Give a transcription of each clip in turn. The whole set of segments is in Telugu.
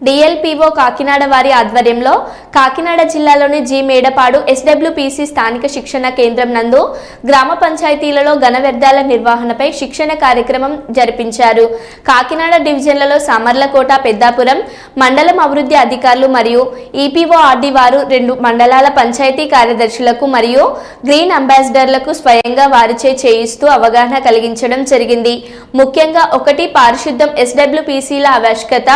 డిఎల్పిఓ కాకినాడ వారి ఆధ్వర్యంలో కాకినాడ జిల్లాలోని జి మేడపాడు ఎస్డబ్ల్యూపీసీ స్థానిక శిక్షణ కేంద్రం నందు గ్రామ పంచాయతీలలో ఘన వ్యర్థాల నిర్వహణపై శిక్షణ కార్యక్రమం జరిపించారు. కాకినాడ డివిజన్లలో సామర్లకోట పెద్దాపురం మండలం అభివృద్ధి అధికారులు మరియు ఈపీఓ ఆర్డీ వారు రెండు మండలాల పంచాయతీ కార్యదర్శులకు మరియు గ్రీన్ అంబాసిడర్లకు స్వయంగా వారిచే చేయిస్తూ అవగాహన కలిగించడం జరిగింది. ముఖ్యంగా ఒకటి పారిశుద్ధం ఎస్డబ్ల్యూపీసీల ఆవశ్యకత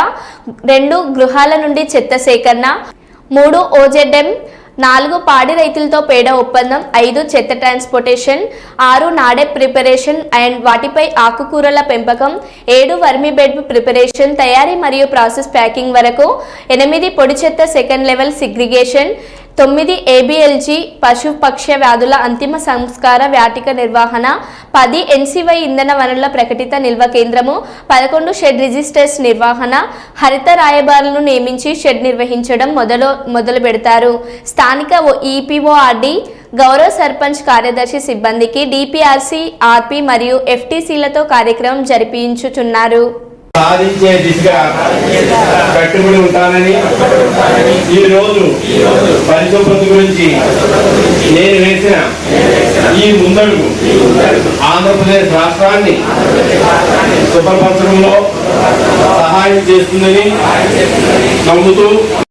రెండు గృహాల నుండి చెత్త సేకరణ మూడు ఓజెడ్ఎం నాలుగు పాడి రైతులతో పేడ ఒప్పందం ఐదు చెత్త ట్రాన్స్పోర్టేషన్ ఆరు నాడే ప్రిపరేషన్ అండ్ వాటిపై ఆకుకూరల పెంపకం ఏడు వర్మి బెడ్ ప్రిపరేషన్ తయారీ మరియు ప్రాసెస్ ప్యాకింగ్ వరకు ఎనిమిది పొడి చెత్త సెకండ్ లెవెల్ సిగ్రిగేషన్ తొమ్మిది ఏబిఎల్జీ పశుపక్ష వ్యాధుల అంతిమ సంస్కార వ్యాటిక నిర్వహణ పది ఎన్సివై ఇంధన వనరుల ప్రకటిత నిల్వ కేంద్రము పదకొండు షెడ్ రిజిస్టర్స్ నిర్వహణ హరిత రాయబారులను నియమించి షెడ్ నిర్వహించడం మొదలు మొదలు పెడతారు. స్థానిక ఈపీఓఆర్డి గౌరవ సర్పంచ్ కార్యదర్శి సిబ్బందికి డిపిఆర్సి ఆర్పి మరియు ఎఫ్టీసీలతో కార్యక్రమం జరిపించుచున్నారు. సాధించే దిశగా కట్టుబడి ఉంటానని ఈరోజు పరిశుభ్రత గురించి నేను వేసిన ఈ ముందడుగు ఆంధ్రప్రదేశ్ రాష్ట్రాన్ని శుభ్రపరచడంలో సహాయం చేస్తుందని నమ్ముతూ